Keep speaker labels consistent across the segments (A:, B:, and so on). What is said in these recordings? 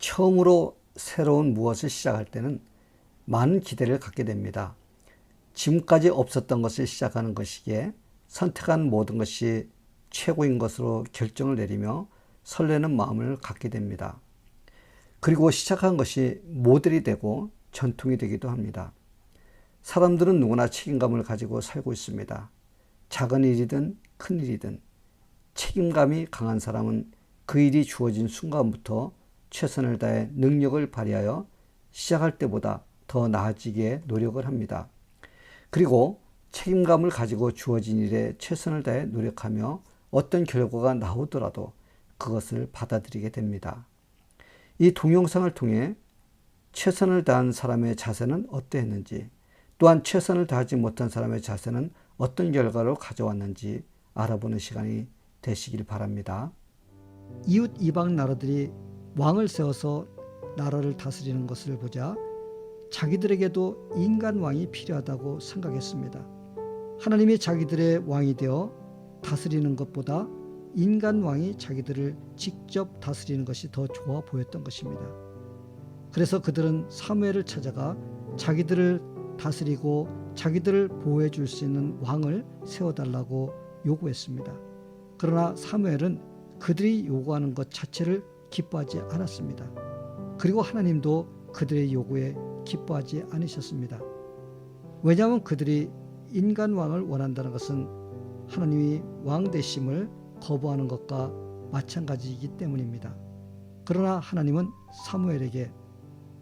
A: 처음으로 새로운 무엇을 시작할 때는 많은 기대를 갖게 됩니다. 지금까지 없었던 것을 시작하는 것이기에 선택한 모든 것이 최고인 것으로 결정을 내리며 설레는 마음을 갖게 됩니다. 그리고 시작한 것이 모델이 되고 전통이 되기도 합니다. 사람들은 누구나 책임감을 가지고 살고 있습니다. 작은 일이든 큰 일이든 책임감이 강한 사람은 그 일이 주어진 순간부터 최선을 다해 능력을 발휘하여 시작할 때보다 더 나아지기에 노력을 합니다. 그리고 책임감을 가지고 주어진 일에 최선을 다해 노력하며 어떤 결과가 나오더라도 그것을 받아들이게 됩니다. 이 동영상을 통해 최선을 다한 사람의 자세는 어떠했는지, 또한 최선을 다하지 못한 사람의 자세는 어떤 결과를 가져왔는지 알아보는 시간이 되시길 바랍니다.
B: 이웃 이방 나라들이 왕을 세워서 나라를 다스리는 것을 보자 자기들에게도 인간 왕이 필요하다고 생각했습니다. 하나님이 자기들의 왕이 되어 다스리는 것보다 인간 왕이 자기들을 직접 다스리는 것이 더 좋아 보였던 것입니다. 그래서 그들은 사무엘을 찾아가 자기들을 다스리고 자기들을 보호해 줄 수 있는 왕을 세워달라고 요구했습니다. 그러나 사무엘은 그들이 요구하는 것 자체를 기뻐하지 않았습니다. 그리고 하나님도 그들의 요구에 기뻐하지 않으셨습니다. 왜냐하면 그들이 인간 왕을 원한다는 것은 하나님이 왕 되심을 거부하는 것과 마찬가지이기 때문입니다. 그러나 하나님은 사무엘에게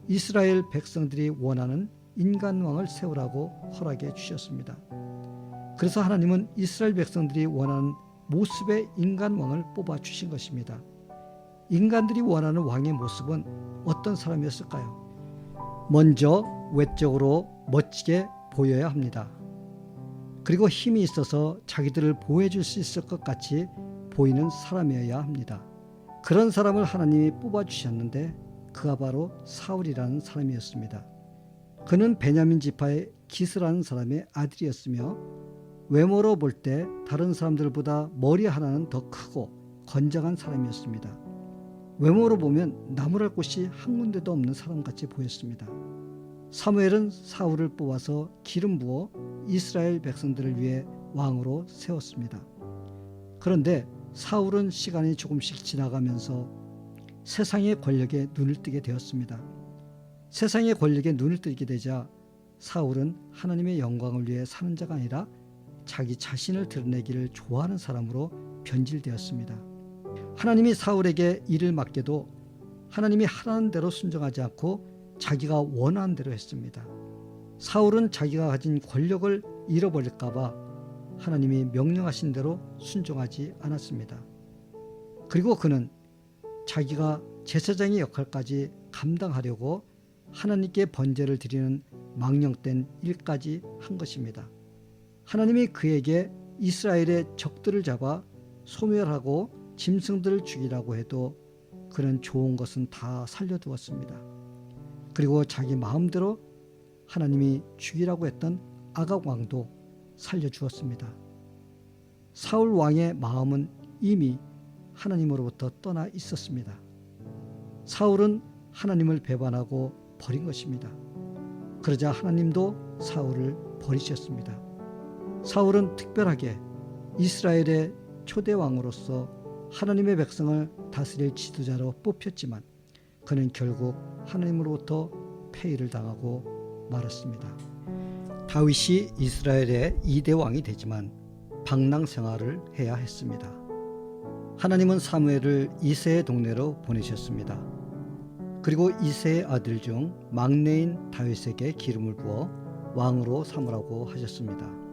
B: 이스라엘 백성들이 원하는 인간 왕을 세우라고 허락해 주셨습니다. 그래서 하나님은 이스라엘 백성들이 원하는 모습의 인간 왕을 뽑아 주신 것입니다. 인간들이 원하는 왕의 모습은 어떤 사람이었을까요? 먼저 외적으로 멋지게 보여야 합니다. 그리고 힘이 있어서 자기들을 보호해 줄 수 있을 것 같이 보이는 사람이어야 합니다. 그런 사람을 하나님이 뽑아 주셨는데 그가 바로 사울이라는 사람이었습니다. 그는 베냐민 지파의 기스라는 사람의 아들이었으며 외모로 볼 때 다른 사람들보다 머리 하나는 더 크고 건장한 사람이었습니다. 외모로 보면 나무랄 곳이 한 군데도 없는 사람같이 보였습니다. 사무엘은 사울을 뽑아서 기름 부어 이스라엘 백성들을 위해 왕으로 세웠습니다. 그런데 사울은 시간이 조금씩 지나가면서 세상의 권력에 눈을 뜨게 되었습니다. 세상의 권력에 눈을 뜨게 되자 사울은 하나님의 영광을 위해 사는 자가 아니라 자기 자신을 드러내기를 좋아하는 사람으로 변질되었습니다. 하나님이 사울에게 일을 맡겨도 하나님이 하라는 대로 순종하지 않고 자기가 원하는 대로 했습니다. 사울은 자기가 가진 권력을 잃어버릴까봐 하나님이 명령하신 대로 순종하지 않았습니다. 그리고 그는 자기가 제사장의 역할까지 감당하려고 하나님께 번제를 드리는 망령된 일까지 한 것입니다. 하나님이 그에게 이스라엘의 적들을 잡아 소멸하고 짐승들을 죽이라고 해도 그는 좋은 것은 다 살려두었습니다. 그리고 자기 마음대로 하나님이 죽이라고 했던 아각 왕도 살려주었습니다. 사울 왕의 마음은 이미 하나님으로부터 떠나 있었습니다. 사울은 하나님을 배반하고 버린 것입니다. 그러자 하나님도 사울을 버리셨습니다. 사울은 특별하게 이스라엘의 초대 왕으로서 하나님의 백성을 다스릴 지도자로 뽑혔지만 그는 결국 하나님으로부터 폐위를 당하고 말았습니다. 다윗이 이스라엘의 이대 왕이 되지만 방랑 생활을 해야 했습니다. 하나님은 사무엘을 이세의 동네로 보내셨습니다. 그리고 이세의 아들 중 막내인 다윗에게 기름을 부어 왕으로 삼으라고 하셨습니다.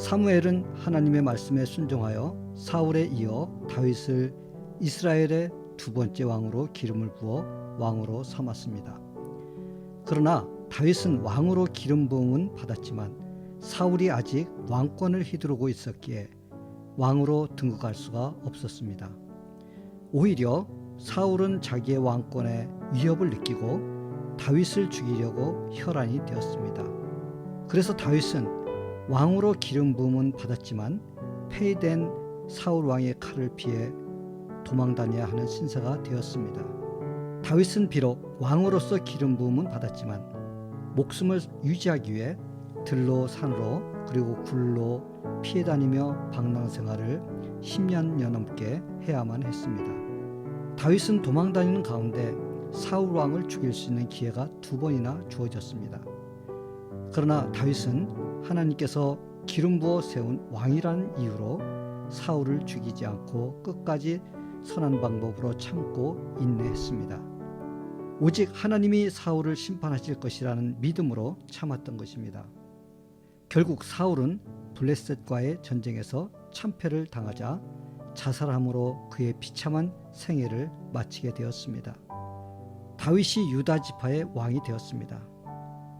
B: 사무엘은 하나님의 말씀에 순종하여 사울에 이어 다윗을 이스라엘의 두 번째 왕으로 기름을 부어 왕으로 삼았습니다. 그러나 다윗은 왕으로 기름 부음은 받았지만 사울이 아직 왕권을 휘두르고 있었기에 왕으로 등극할 수가 없었습니다. 오히려 사울은 자기의 왕권에 위협을 느끼고 다윗을 죽이려고 혈안이 되었습니다. 그래서 다윗은 왕으로 기름 부음은 받았지만 폐위된 사울 왕의 칼을 피해 도망 다녀야 하는 신세가 되었습니다. 다윗은 비록 왕으로서 기름 부음은 받았지만 목숨을 유지하기 위해 들로 산으로 그리고 굴로 피해 다니며 방랑 생활을 10년여 넘게 해야만 했습니다. 다윗은 도망 다니는 가운데 사울 왕을 죽일 수 있는 기회가 두 번이나 주어졌습니다. 그러나 다윗은 하나님께서 기름 부어 세운 왕이라는 이유로 사울을 죽이지 않고 끝까지 선한 방법으로 참고 인내했습니다. 오직 하나님이 사울을 심판하실 것이라는 믿음으로 참았던 것입니다. 결국 사울은 블레셋과의 전쟁에서 참패를 당하자 자살함으로 그의 비참한 생애를 마치게 되었습니다. 다윗이 유다 지파의 왕이 되었습니다.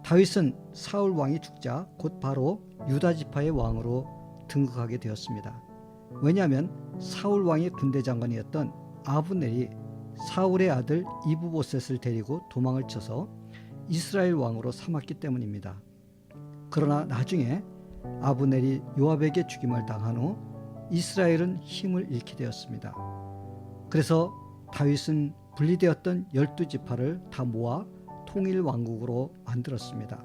B: 다윗은 사울 왕이 죽자 곧 바로 유다 지파의 왕으로 등극하게 되었습니다. 왜냐하면 사울 왕의 군대 장관이었던 아브넬이 사울의 아들 이브보셋을 데리고 도망을 쳐서 이스라엘 왕으로 삼았기 때문입니다. 그러나 나중에 아브넬이 요압에게 죽임을 당한 후 이스라엘은 힘을 잃게 되었습니다. 그래서 다윗은 분리되었던 열두 지파를 다 모아 통일 왕국으로 만들었습니다.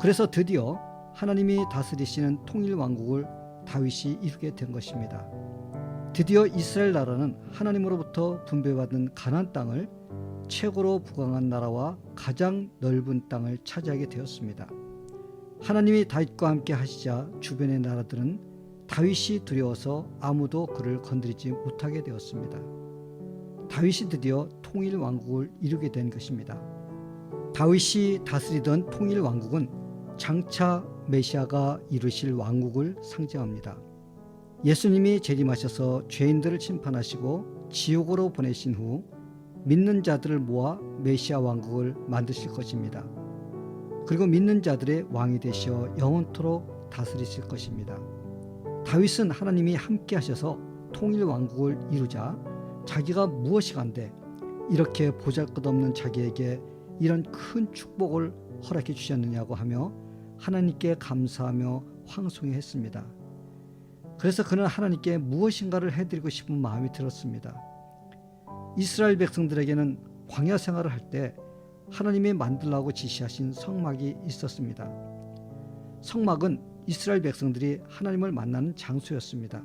B: 그래서 드디어 하나님이 다스리시는 통일 왕국을 다윗이 이루게 된 것입니다. 드디어 이스라엘 나라는 하나님으로부터 분배받은 가나안 땅을 최고로 부강한 나라와 가장 넓은 땅을 차지하게 되었습니다. 하나님이 다윗과 함께 하시자 주변의 나라들은 다윗이 두려워서 아무도 그를 건드리지 못하게 되었습니다. 다윗이 드디어 통일 왕국을 이루게 된 것입니다. 다윗이 다스리던 통일 왕국은 장차 메시아가 이루실 왕국을 상징합니다. 예수님이 재림하셔서 죄인들을 심판하시고 지옥으로 보내신 후 믿는 자들을 모아 메시아 왕국을 만드실 것입니다. 그리고 믿는 자들의 왕이 되시어 영원토록 다스리실 것입니다. 다윗은 하나님이 함께 하셔서 통일 왕국을 이루자 자기가 무엇이 간데 이렇게 보잘것없는 자기에게 이런 큰 축복을 허락해 주셨느냐고 하며 하나님께 감사하며 황송했습니다. 그래서 그는 하나님께 무엇인가를 해드리고 싶은 마음이 들었습니다. 이스라엘 백성들에게는 광야 생활을 할 때 하나님이 만들라고 지시하신 성막이 있었습니다. 성막은 이스라엘 백성들이 하나님을 만나는 장소였습니다.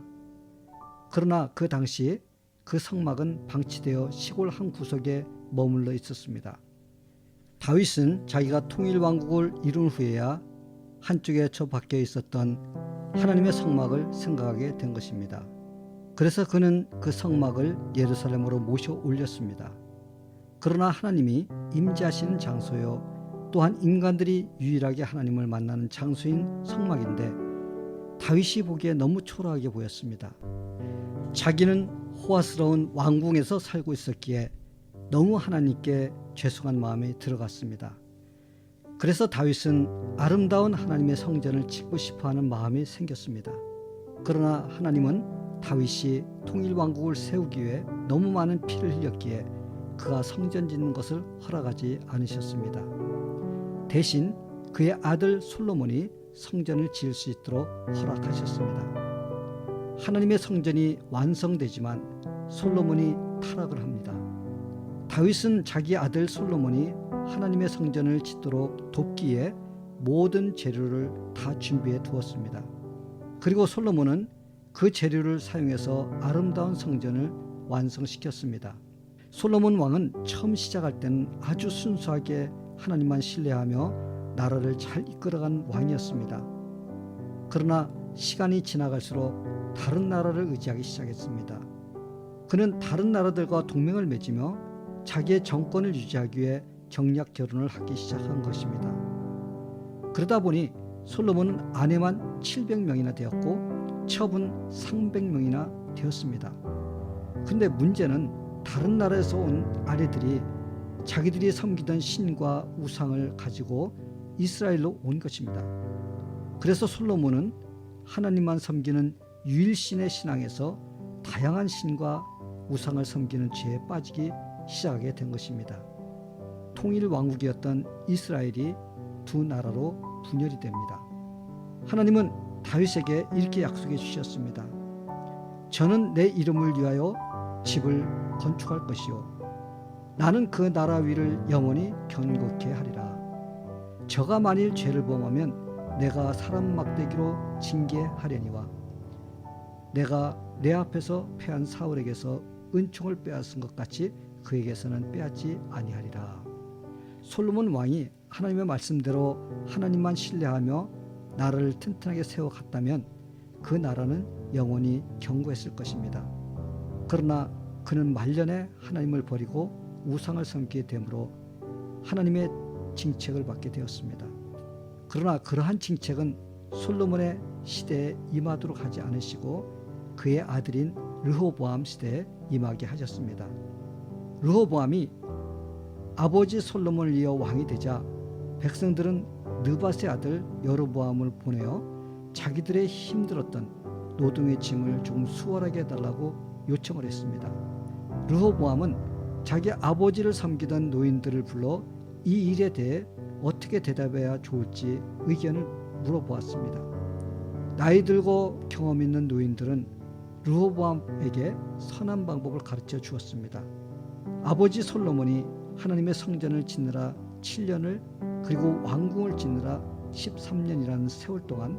B: 그러나 그 당시 그 성막은 방치되어 시골 한 구석에 머물러 있었습니다. 다윗은 자기가 통일 왕국을 이룬 후에야 한쪽에 저 밖에 있었던 하나님의 성막을 생각하게 된 것입니다. 그래서 그는 그 성막을 예루살렘으로 모셔 올렸습니다. 그러나 하나님이 임재하시는 장소요 또한 인간들이 유일하게 하나님을 만나는 장소인 성막인데 다윗이 보기에 너무 초라하게 보였습니다. 자기는 호화스러운 왕궁에서 살고 있었기에 너무 하나님께 죄송한 마음이 들어갔습니다. 그래서 다윗은 아름다운 하나님의 성전을 짓고 싶어 하는 마음이 생겼습니다. 그러나 하나님은 다윗이 통일 왕국을 세우기 위해 너무 많은 피를 흘렸기에 그가 성전 짓는 것을 허락하지 않으셨습니다. 대신 그의 아들 솔로몬이 성전을 지을 수 있도록 허락하셨습니다. 하나님의 성전이 완성되지만 솔로몬이 타락을 합니다. 다윗은 자기 아들 솔로몬이 하나님의 성전을 짓도록 돕기에 모든 재료를 다 준비해 두었습니다. 그리고 솔로몬은 그 재료를 사용해서 아름다운 성전을 완성시켰습니다. 솔로몬 왕은 처음 시작할 때는 아주 순수하게 하나님만 신뢰하며 나라를 잘 이끌어간 왕이었습니다. 그러나 시간이 지나갈수록 다른 나라를 의지하기 시작했습니다. 그는 다른 나라들과 동맹을 맺으며 자기의 정권을 유지하기 위해 정략 결혼을 하기 시작한 것입니다. 그러다 보니 솔로몬은 아내만 700명이나 되었고 첩은 300명이나 되었습니다. 근데 문제는 다른 나라에서 온 아내들이 자기들이 섬기던 신과 우상을 가지고 이스라엘로 온 것입니다. 그래서 솔로몬은 하나님만 섬기는 유일신의 신앙에서 다양한 신과 우상을 섬기는 죄에 빠지기 시작하게 된 것입니다. 통일 왕국이었던 이스라엘이 두 나라로 분열이 됩니다. 하나님은 다윗에게 이렇게 약속해 주셨습니다. 저는 내 이름을 위하여 집을 건축할 것이요 나는 그 나라 위를 영원히 견고케 하리라. 저가 만일 죄를 범하면 내가 사람 막대기로 징계하려니와 내가 내 앞에서 패한 사울에게서 은총을 빼앗은 것 같이 그에게서는 빼앗지 아니하리라. 솔로몬 왕이 하나님의 말씀대로 하나님만 신뢰하며 나라를 튼튼하게 세워 갔다면 그 나라는 영원히 견고했을 것입니다. 그러나 그는 말년에 하나님을 버리고 우상을 섬기게 되므로 하나님의 징책을 받게 되었습니다. 그러나 그러한 징책은 솔로몬의 시대에 임하도록 하지 않으시고 그의 아들인 르호보암 시대에 임하게 하셨습니다. 르호보암이 아버지 솔로몬을 이어 왕이 되자 백성들은 느밧의 아들 여로보암을 보내어 자기들의 힘들었던 노동의 짐을 조금 수월하게 해달라고 요청을 했습니다. 르호보암은 자기 아버지를 섬기던 노인들을 불러 이 일에 대해 어떻게 대답해야 좋을지 의견을 물어보았습니다. 나이 들고 경험 있는 노인들은 르호보암에게 선한 방법을 가르쳐 주었습니다. 아버지 솔로몬이 하나님의 성전을 짓느라 7년을 그리고 왕궁을 짓느라 13년이라는 세월 동안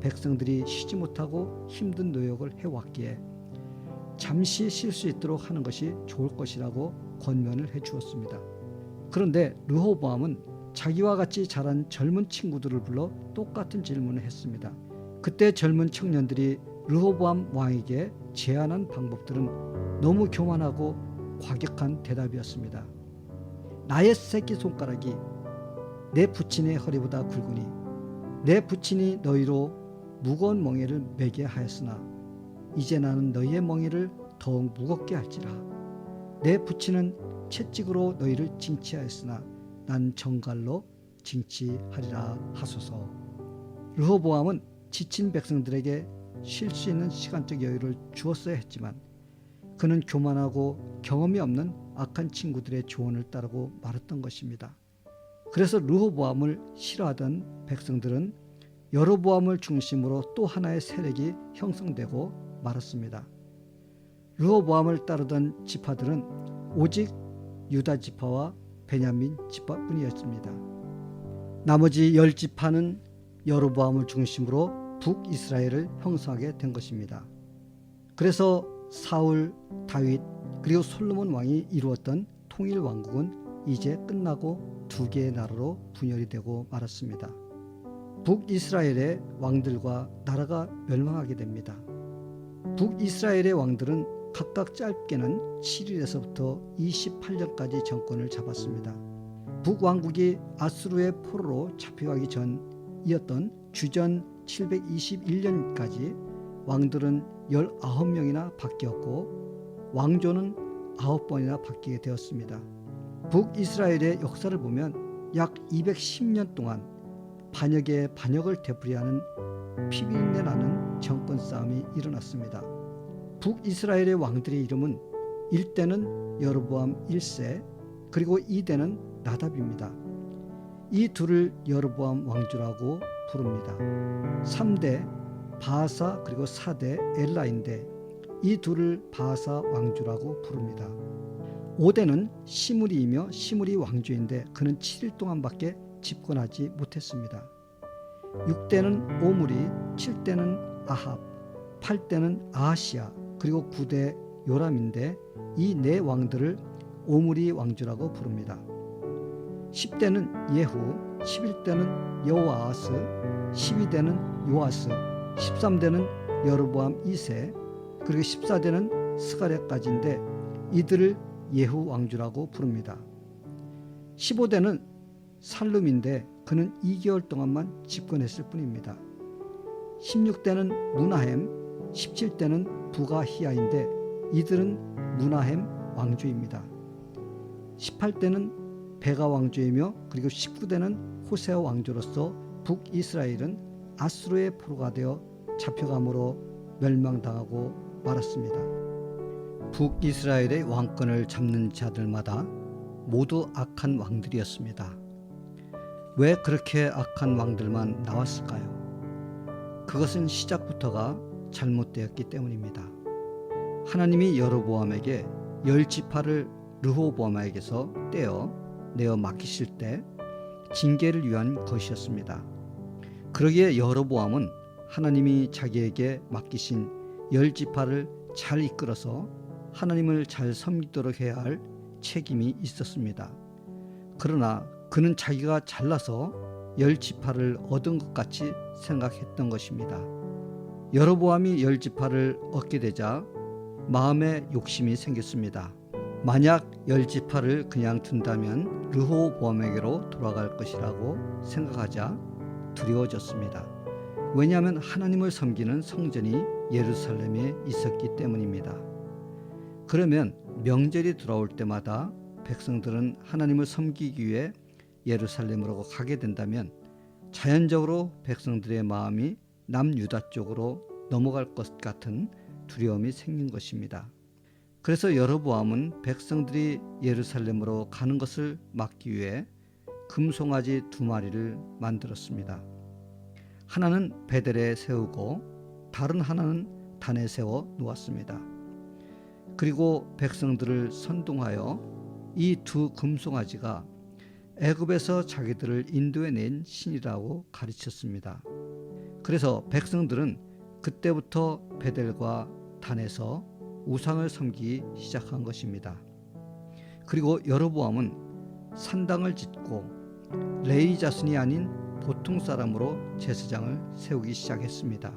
B: 백성들이 쉬지 못하고 힘든 노역을 해왔기에 잠시 쉴 수 있도록 하는 것이 좋을 것이라고 권면을 해 주었습니다. 그런데 르호보암은 자기와 같이 자란 젊은 친구들을 불러 똑같은 질문을 했습니다. 그때 젊은 청년들이 르호보암 왕에게 제안한 방법들은 너무 교만하고 과격한 대답이었습니다. 나의 새끼 손가락이 내 부친의 허리보다 굵으니 내 부친이 너희로 무거운 멍에를 매게 하였으나 이제 나는 너희의 멍에를 더욱 무겁게 할지라 내 부친은 채찍으로 너희를 징치하였으나 난 정갈로 징치하리라 하소서 르호보암은 지친 백성들에게 쉴 수 있는 시간적 여유를 주었어야 했지만 그는 교만하고 경험이 없는 악한 친구들의 조언을 따르고 말았던 것입니다. 그래서 르호보암을 싫어하던 백성들은 여로보암을 중심으로 또 하나의 세력이 형성되고 말았습니다. 르호보암을 따르던 지파들은 오직 유다 지파와 베냐민 지파뿐이었습니다. 나머지 열 지파는 여로보암을 중심으로 북이스라엘을 형성하게 된 것입니다. 그래서 사울, 다윗 그리고 솔로몬 왕이 이루었던 통일 왕국은 이제 끝나고 두 개의 나라로 분열이 되고 말았습니다. 북이스라엘의 왕들과 나라가 멸망하게 됩니다. 북이스라엘의 왕들은 각각 짧게는 7일에서부터 28년까지 정권을 잡았습니다. 북왕국이 아수르의 포로로 잡혀가기 전이었던 주전 721년까지 왕들은 19명이나 바뀌었고 왕조는 9번이나 바뀌게 되었습니다. 북이스라엘의 역사를 보면 약 210년 동안 반역의 반역을 되풀이하는 피비린내 나는 정권 싸움이 일어났습니다. 북이스라엘의 왕들의 이름은 1대는 여로보암 1세 그리고 2대는 나답입니다. 이 둘을 여로보암 왕조라고 부릅니다. 3대 바하사 그리고 4대 엘라인데 이 둘을 바하사 왕조라고 부릅니다. 5대는 시므리이며 시므리 왕조인데 그는 7일 동안밖에 집권하지 못했습니다. 6대는 오므리, 7대는 아합, 8대는 아하시아, 그리고 9대 요람인데 이 네 왕들을 오므리 왕조라고 부릅니다. 10대는 예후, 11대는 여호아스, 12대는 요아스, 13대는 여로보암 2세, 그리고 14대는 스가랴까지인데 이들을 예후 왕조라고 부릅니다. 15대는 살룸인데 그는 2개월 동안만 집권했을 뿐입니다. 16대는 무나햄, 17대는 부가히야인데 이들은 무나햄 왕조입니다. 18대는 베가 왕조이며 그리고 19대는 호세아 왕조로서 북이스라엘은 아수르의 포로가 되어 잡혀감으로 멸망당하고 말았습니다. 북이스라엘의 왕권을 잡는 자들마다 모두 악한 왕들이었습니다. 왜 그렇게 악한 왕들만 나왔을까요? 그것은 시작부터가 잘못되었기 때문입니다. 하나님이 여로보암에게 열 지파를 르호보암에게서 떼어 내어 맡기실 때 징계를 위한 것이었습니다. 그러기에 여로보암은 하나님이 자기에게 맡기신 열 지파를 잘 이끌어서 하나님을 잘 섬기도록 해야 할 책임이 있었습니다. 그러나 그는 자기가 잘나서 열 지파를 얻은 것 같이 생각했던 것입니다. 여로보암이 열 지파를 얻게 되자 마음에 욕심이 생겼습니다. 만약 열 지파를 그냥 둔다면 르호보암에게로 돌아갈 것이라고 생각하자 두려워졌습니다. 왜냐하면 하나님을 섬기는 성전이 예루살렘에 있었기 때문입니다. 그러면 명절이 돌아올 때마다 백성들은 하나님을 섬기기 위해 예루살렘으로 가게 된다면 자연적으로 백성들의 마음이 남유다 쪽으로 넘어갈 것 같은 두려움이 생긴 것입니다. 그래서 여로보암은 백성들이 예루살렘으로 가는 것을 막기 위해 금송아지 두 마리를 만들었습니다. 하나는 베델에 세우고 다른 하나는 단에 세워 놓았습니다. 그리고 백성들을 선동하여 이 두 금송아지가 애굽에서 자기들을 인도해 낸 신이라고 가르쳤습니다. 그래서 백성들은 그때부터 베델과 단에서 우상을 섬기기 시작한 것입니다. 그리고 여로보암은 산당을 짓고 레이 자손이 아닌 보통 사람으로 제사장을 세우기 시작했습니다.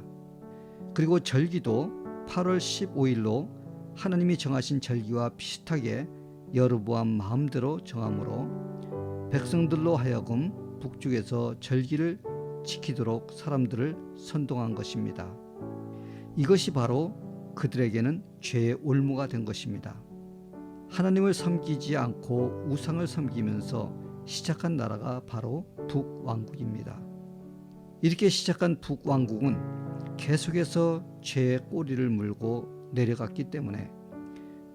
B: 그리고 절기도 8월 15일로 하나님이 정하신 절기와 비슷하게 여로보암 마음대로 정함으로 백성들로 하여금 북쪽에서 절기를 지키도록 사람들을 선동한 것입니다. 이것이 바로 그들에게는 죄의 올무가 된 것입니다. 하나님을 섬기지 않고 우상을 섬기면서 시작한 나라가 바로 북왕국입니다. 이렇게 시작한 북왕국은 계속해서 죄의 꼬리를 물고 내려갔기 때문에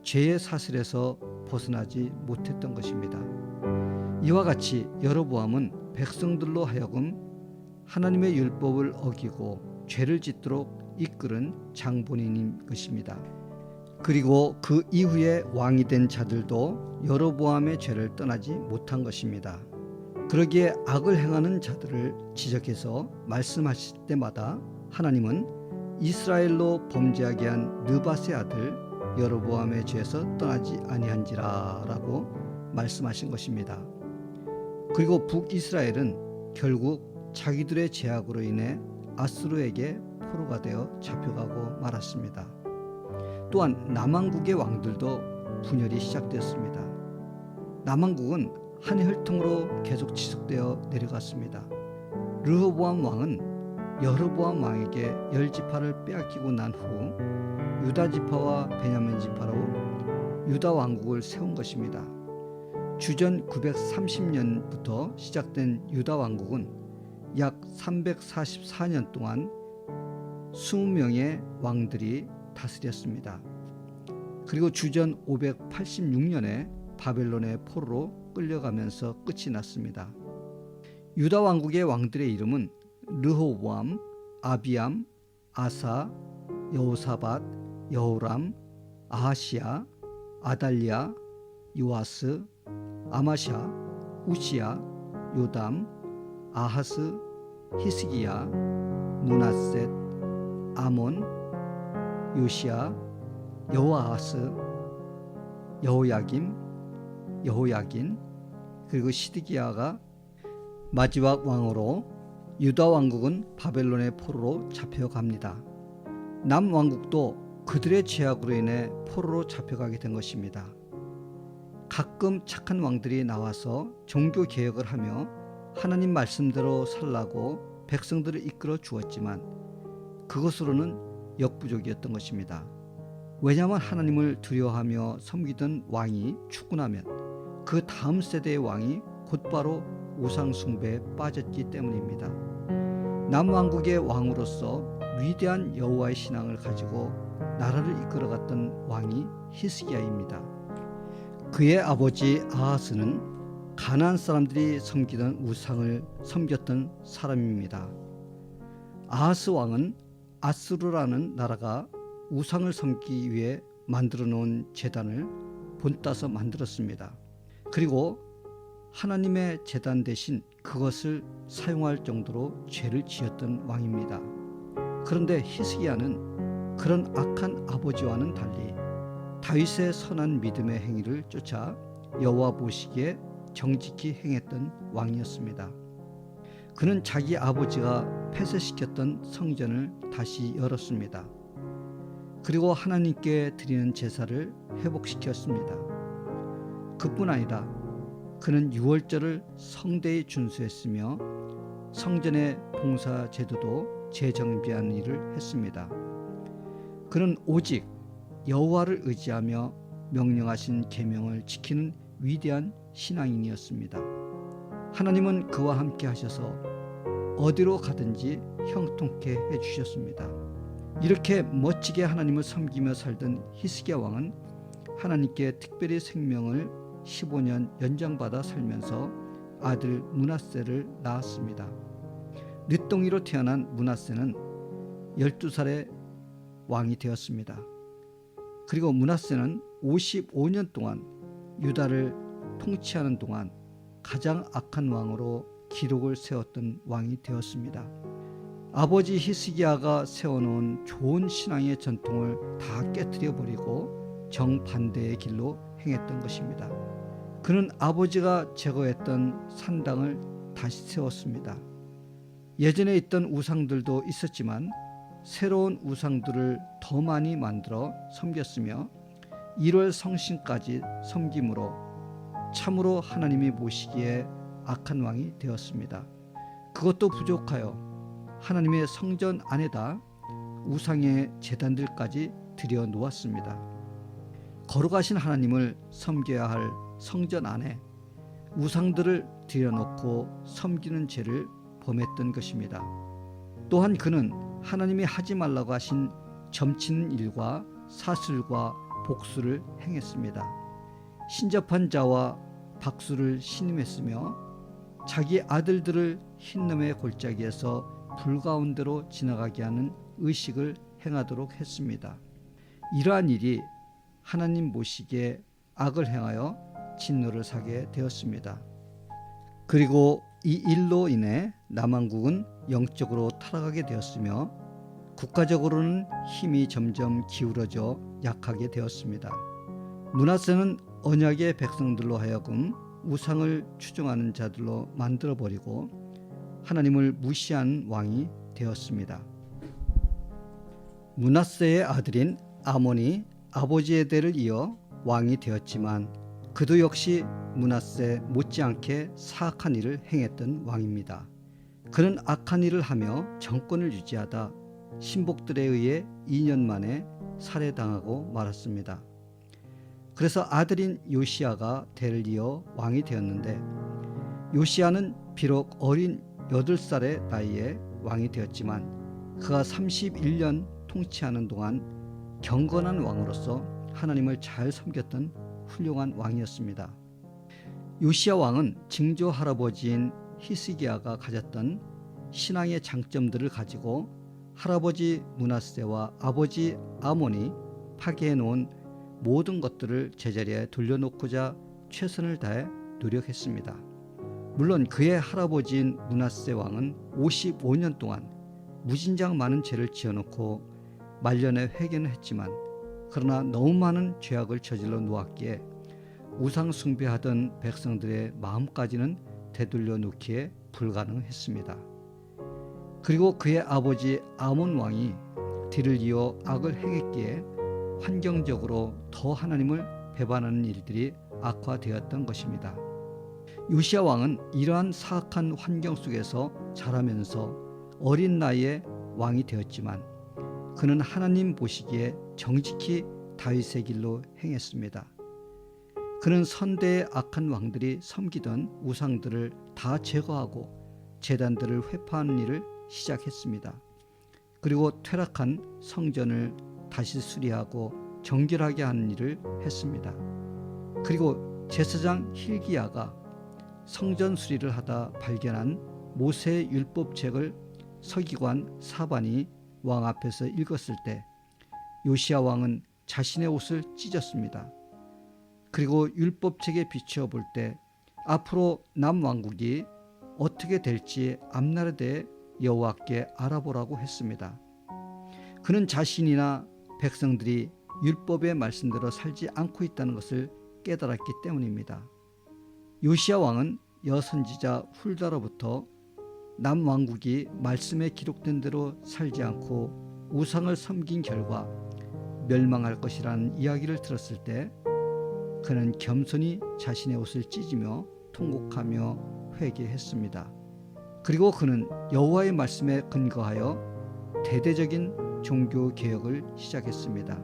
B: 죄의 사슬에서 벗어나지 못했던 것입니다. 이와 같이 여로보암은 백성들로 하여금 하나님의 율법을 어기고 죄를 짓도록 이끌은 장본인인 것입니다. 그리고 그 이후에 왕이 된 자들도 여로보암의 죄를 떠나지 못한 것입니다. 그러기에 악을 행하는 자들을 지적해서 말씀하실 때마다 하나님은 이스라엘로 범죄하게 한 느바세 아들 여로보암의 죄에서 떠나지 아니한지라라고 말씀하신 것입니다. 그리고 북이스라엘은 결국 자기들의 죄악으로 인해 아수르에게 포로가 되어 잡혀가고 말았습니다. 또한 남왕국의 왕들도 분열이 시작되었습니다. 남왕국은 한 혈통으로 계속 지속되어 내려갔습니다. 르호보암 왕은 여로보암 왕에게 열 지파를 빼앗기고 난 후 유다 지파와 베냐민 지파로 유다 왕국을 세운 것입니다. 주전 930년부터 시작된 유다 왕국은 약 344년 동안 20명의 왕들이 다스렸습니다. 그리고 주전 586년에 바벨론의 포로로 끌려가면서 끝이 났습니다. 유다 왕국의 왕들의 이름은 르호보암, 아비암, 아사, 여호사밧, 여호람, 아하시아, 아달리아, 요아스, 아마샤, 우시야, 요담, 아하스, 히스기야, 문하셋, 아몬, 요시야, 여호아하스, 여호야김, 여호야긴 그리고 시드기야가 마지막 왕으로 유다 왕국은 바벨론의 포로로 잡혀갑니다. 남 왕국도 그들의 죄악으로 인해 포로로 잡혀가게 된 것입니다. 가끔 착한 왕들이 나와서 종교 개혁을 하며 하나님 말씀대로 살라고 백성들을 이끌어 주었지만 그것으로는 역부족이었던 것입니다. 왜냐하면 하나님을 두려워하며 섬기던 왕이 죽고 나면 그 다음 세대의 왕이 곧바로 우상 숭배에 빠졌기 때문입니다. 남왕국의 왕으로서 위대한 여호와의 신앙을 가지고 나라를 이끌어갔던 왕이 히스기야입니다. 그의 아버지 아하스는 가나안 사람들이 섬기던 우상을 섬겼던 사람입니다. 아하스 왕은 아수르라는 나라가 우상을 섬기기 위해 만들어 놓은 제단을 본따서 만들었습니다. 그리고 하나님의 재단 대신 그것을 사용할 정도로 죄를 지었던 왕입니다. 그런데 히스기야는 그런 악한 아버지와는 달리 다윗의 선한 믿음의 행위를 쫓아 여호와 보시기에 정직히 행했던 왕이었습니다. 그는 자기 아버지가 폐쇄시켰던 성전을 다시 열었습니다. 그리고 하나님께 드리는 제사를 회복시켰습니다. 그뿐 아니라 그는 유월절을 성대히 준수했으며 성전의 봉사 제도도 재정비한 일을 했습니다. 그는 오직 여호와를 의지하며 명령하신 계명을 지키는 위대한 신앙인이었습니다. 하나님은 그와 함께 하셔서 어디로 가든지 형통케 해 주셨습니다. 이렇게 멋지게 하나님을 섬기며 살던 히스기야 왕은 하나님께 특별히 생명을 15년 연장받아 살면서 아들 문하세를 낳았습니다. 늦동이로 태어난 문하세는 12살에 왕이 되었습니다. 그리고 문하세는 55년 동안 유다를 통치하는 동안 가장 악한 왕으로 기록을 세웠던 왕이 되었습니다. 아버지 히스기야가 세워놓은 좋은 신앙의 전통을 다 깨뜨려 버리고 정반대의 길로 행했던 것입니다. 그는 아버지가 제거했던 산당을 다시 세웠습니다. 예전에 있던 우상들도 있었지만 새로운 우상들을 더 많이 만들어 섬겼으며 1월 성신까지 섬김으로 참으로 하나님이 보시기에 악한 왕이 되었습니다. 그것도 부족하여 하나님의 성전 안에다 우상의 재단들까지 들여 놓았습니다. 거룩하신 하나님을 섬겨야 할 성전 안에 우상들을 들여놓고 섬기는 죄를 범했던 것입니다. 또한 그는 하나님이 하지 말라고 하신 점치는 일과 사슬과 복수를 행했습니다. 신접한 자와 박수를 신임했으며 자기 아들들을 흰놈의 골짜기에서 불 가운데로 지나가게 하는 의식을 행하도록 했습니다. 이러한 일이 하나님 보시기에 악을 행하여 진노를 사게 되었습니다. 그리고 이 일로 인해 남한국은 영적으로 타락하게 되었으며 국가적으로는 힘이 점점 기울어져 약하게 되었습니다. 문하세는 언약의 백성들로 하여금 우상을 추종하는 자들로 만들어 버리고 하나님을 무시한 왕이 되었습니다. 문하세의 아들인 아몬이 아버지의 대를 이어 왕이 되었지만 그도 역시 문하세 못지않게 사악한 일을 행했던 왕입니다. 그는 악한 일을 하며 정권을 유지하다 신복들에 의해 2년 만에 살해당하고 말았습니다. 그래서 아들인 요시아가 대를 이어 왕이 되었는데 요시아는 비록 어린 8살의 나이에 왕이 되었지만 그가 31년 통치하는 동안 경건한 왕으로서 하나님을 잘 섬겼던 훌륭한 왕이었습니다. 요시아 왕은 증조 할아버지인 히스기야가 가졌던 신앙의 장점들을 가지고 할아버지 문하세와 아버지 아몬이 파괴해 놓은 모든 것들을 제자리에 돌려놓고자 최선을 다해 노력했습니다. 물론 그의 할아버지인 문하세 왕은 55년 동안 무진장 많은 죄를 지어놓고 말년에 회개는 했지만 그러나 너무 많은 죄악을 저질러 놓았기에 우상 숭배하던 백성들의 마음까지는 되돌려 놓기에 불가능했습니다. 그리고 그의 아버지 아몬 왕이 뒤를 이어 악을 행했기에 환경적으로 더 하나님을 배반하는 일들이 악화되었던 것입니다. 요시아 왕은 이러한 사악한 환경 속에서 자라면서 어린 나이에 왕이 되었지만 그는 하나님 보시기에 정직히 다윗의 길로 행했습니다. 그는 선대의 악한 왕들이 섬기던 우상들을 다 제거하고 재단들을 회파하는 일을 시작했습니다. 그리고 퇴락한 성전을 다시 수리하고 정결하게 하는 일을 했습니다. 그리고 제사장 힐기야가 성전 수리를 하다 발견한 모세의 율법책을 서기관 사반이 왕 앞에서 읽었을 때 요시아 왕은 자신의 옷을 찢었습니다. 그리고 율법책에 비추어 볼 때 앞으로 남왕국이 어떻게 될지 앞날에 대해 여호와께 알아보라고 했습니다. 그는 자신이나 백성들이 율법의 말씀대로 살지 않고 있다는 것을 깨달았기 때문입니다. 요시야 왕은 여선지자 훌다로부터 남왕국이 말씀에 기록된 대로 살지 않고 우상을 섬긴 결과 멸망할 것이라는 이야기를 들었을 때 그는 겸손히 자신의 옷을 찢으며 통곡하며 회개했습니다. 그리고 그는 여호와의 말씀에 근거하여 대대적인 종교 개혁을 시작했습니다.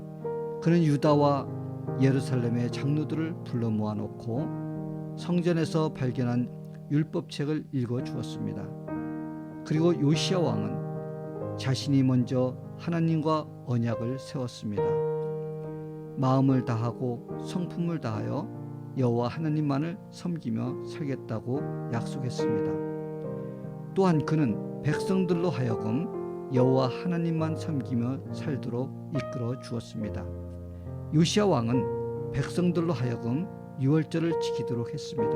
B: 그는 유다와 예루살렘의 장로들을 불러 모아놓고 성전에서 발견한 율법책을 읽어 주었습니다. 그리고 요시야 왕은 자신이 먼저 하나님과 언약을 세웠습니다. 마음을 다하고 성품을 다하여 여호와 하나님만을 섬기며 살겠다고 약속했습니다. 또한 그는 백성들로 하여금 여호와 하나님만 섬기며 살도록 이끌어 주었습니다. 요시야 왕은 백성들로 하여금 유월절을 지키도록 했습니다.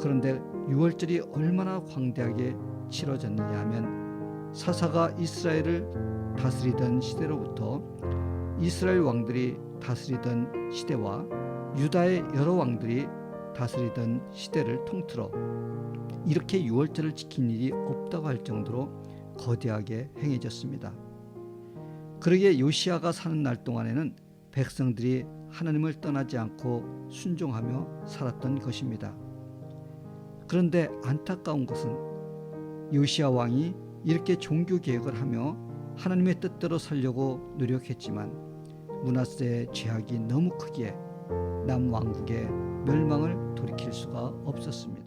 B: 그런데 유월절이 얼마나 광대하게 치러졌느냐 하면 사사가 이스라엘을 다스리던 시대로부터 이스라엘 왕들이 다스리던 시대와 유다의 여러 왕들이 다스리던 시대를 통틀어 이렇게 유월절을 지킨 일이 없다고 할 정도로 거대하게 행해졌습니다. 그러기에 요시아가 사는 날 동안에는 백성들이 하나님을 떠나지 않고 순종하며 살았던 것입니다. 그런데 안타까운 것은 요시아 왕이 이렇게 종교 개혁을 하며 하나님의 뜻대로 살려고 노력했지만 문하세의 죄악이 너무 크기에 남왕국의 멸망을 돌이킬 수가 없었습니다.